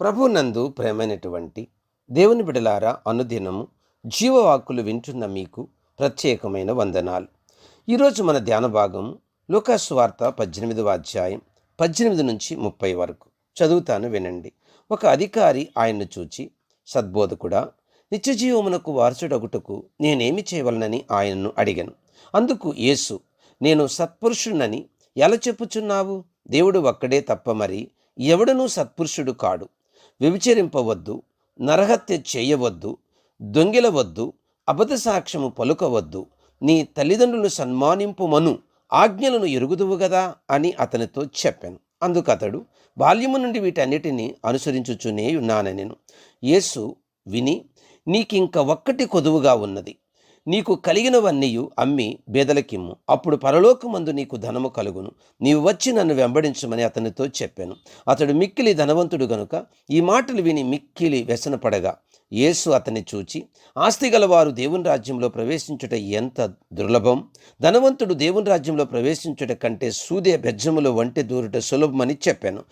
ప్రభునందు ప్రేమైనటువంటి దేవుని బిడలారా అనుదినము జీవవాక్కులు వింటున్న మీకు ప్రత్యేకమైన వందనాలు. ఈరోజు మన ధ్యాన భాగం లూకాసు వార్త పద్దెనిమిదవ అధ్యాయం పద్దెనిమిది నుంచి ముప్పై వరకు. చదువుతాను వినండి. ఒక అధికారి ఆయన్ను చూచి సద్బోధకుడా నిత్యజీవమునకు వారసుడగుటకు నేనేమి చేయవలనని ఆయనను అడిగాను. అందుకు యేసు నేను సత్పురుషుడనని ఎలా చెప్పుచున్నావు? దేవుడు ఒక్కడే తప్ప మరి ఎవడనూ సత్పురుషుడు కాడు. వ్యభిచరింపవద్దు నరహత్య చేయవద్దు దొంగిలవద్దు అబద్ధ సాక్ష్యము పలుకవద్దు నీ తల్లిదండ్రులు సన్మానింపుమను ఆజ్ఞలను ఎరుగుదువు గదా అని అతనితో చెప్పాను. అందుకు అతడు బాల్యము నుండి వీటన్నిటినీ అనుసరించుచునే ఉన్నానని నేను యేసు విని నీకింక ఒక్కటి కొదువుగా ఉన్నది. నీకు కలిగినవన్నీయు అమ్మి బేదలకిమ్ము. అప్పుడు పరలోకమందు నీకు ధనము కలుగును. నీవు వచ్చి నన్ను వెంబడించమని అతనితో చెప్పాను. అతడు మిక్కిలి ధనవంతుడు గనుక ఈ మాటలు విని మిక్కిలి వ్యసనపడగా యేసు అతన్ని చూచి ఆస్తి గలవారు దేవుని రాజ్యంలో ప్రవేశించుట ఎంత దుర్లభం? ధనవంతుడు దేవుని రాజ్యంలో ప్రవేశించుట కంటే సూదే బెజ్జములో వంటి దూరుట సులభమని చెప్పాను.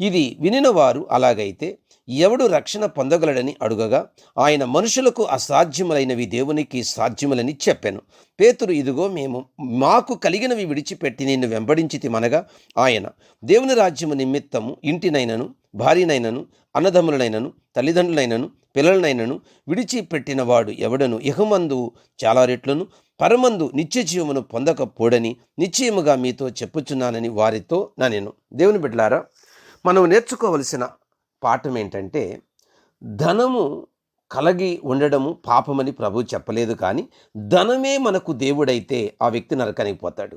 ఇది వినిన వారు అలాగైతే ఎవడు రక్షణ పొందగలడని అడుగగా ఆయన మనుషులకు అసాధ్యములైనవి దేవునికి సాధ్యములని చెప్పాను. పేతురు ఇదిగో మేము మాకు కలిగినవి విడిచిపెట్టి నిన్ను వెంబడించితి మనగా ఆయన దేవుని రాజ్యము నిమిత్తము ఇంటినైనను భార్యనైనను అన్నదమ్ములనైనను తల్లిదండ్రులైనను పిల్లలనైనను విడిచిపెట్టినవాడు ఎవడను? ఇహమందు చాలా రెట్లను పరమందు నిత్య జీవమును పొందకపోడని నిశ్చయముగా మీతో చెప్పుచున్నానని వారితో నా నేను దేవుని బిడ్డలారా మనం నేర్చుకోవలసిన పాఠం ఏంటంటే ధనము కలగి ఉండడము పాపమని ప్రభు చెప్పలేదు కానీ ధనమే మనకు దేవుడైతే ఆ వ్యక్తి నరకానికి పోతాడు.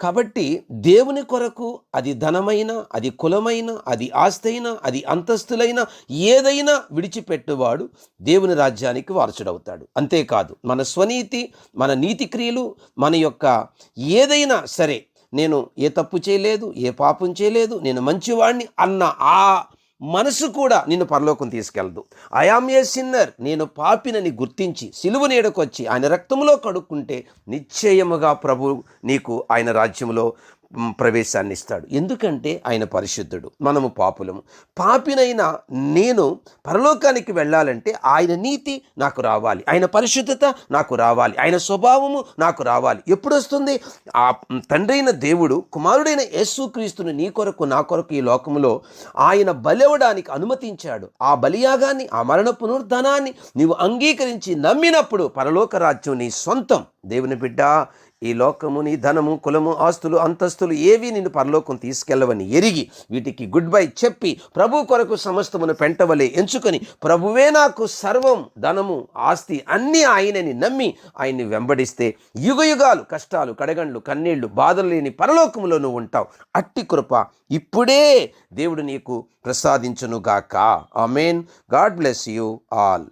కాబట్టి దేవుని కొరకు అది ధనమైన అది కులమైన అది ఆస్తైనా అది అంతస్తులైన ఏదైనా విడిచిపెట్టువాడు దేవుని రాజ్యానికి వారసుడవుతాడు. అంతేకాదు మన స్వనీతి మన నీతి క్రియలు మన యొక్క ఏదైనా సరే నేను ఏ తప్పు చేయలేదు ఏ పాపం చేయలేదు నేను మంచివాడిని అన్న ఆ మనసు కూడా నిన్ను పరలోకం తీసుకెళ్ళదు ఐఆమ్ ఏ సిన్నర్ నేను పాపినని గుర్తించి సిలువ నీడకొచ్చి ఆయన రక్తంలో కడుక్కుంటే నిశ్చయముగా ప్రభు నీకు ఆయన రాజ్యంలో ప్రవేశాన్ని ఇస్తాడు ఎందుకంటే ఆయన పరిశుద్ధుడు మనము పాపులము. పాపినైన నేను పరలోకానికి వెళ్ళాలంటే ఆయన నీతి నాకు రావాలి. ఆయన పరిశుద్ధత నాకు రావాలి. ఆయన స్వభావము నాకు రావాలి. ఎప్పుడు వస్తుంది ఆ తండ్రైన దేవుడు కుమారుడైన యేసుక్రీస్తుని నీ కొరకు నా కొరకు ఈ లోకములో ఆయన బలివడానికి అనుమతించాడు? ఆ బలియాగాన్ని ఆ మరణ పునరుద్ధానాన్ని నీవు అంగీకరించి నమ్మినప్పుడు పరలోక రాజ్యం నీ సొంతం. దేవుని బిడ్డ ఈ లోకము నీ ధనము కులము ఆస్తులు అంతస్తులు ఏవి నిన్ను పరలోకం తీసుకెళ్ళవని ఎరిగి వీటికి గుడ్ బై చెప్పి ప్రభు కొరకు సమస్తమును పెంటవలే ఎంచుకొని ప్రభువే నాకు సర్వం ధనము ఆస్తి అన్నీ ఆయనని నమ్మి ఆయన్ని వెంబడిస్తే యుగయుగాలు కష్టాలు కడగండ్లు కన్నీళ్ళు బాధలు లేని పరలోకములో నువ్వు ఉంటావు. అట్టి కృప ఇప్పుడే దేవుడు నీకు ప్రసాదించునుగాక. Amen. God bless you all.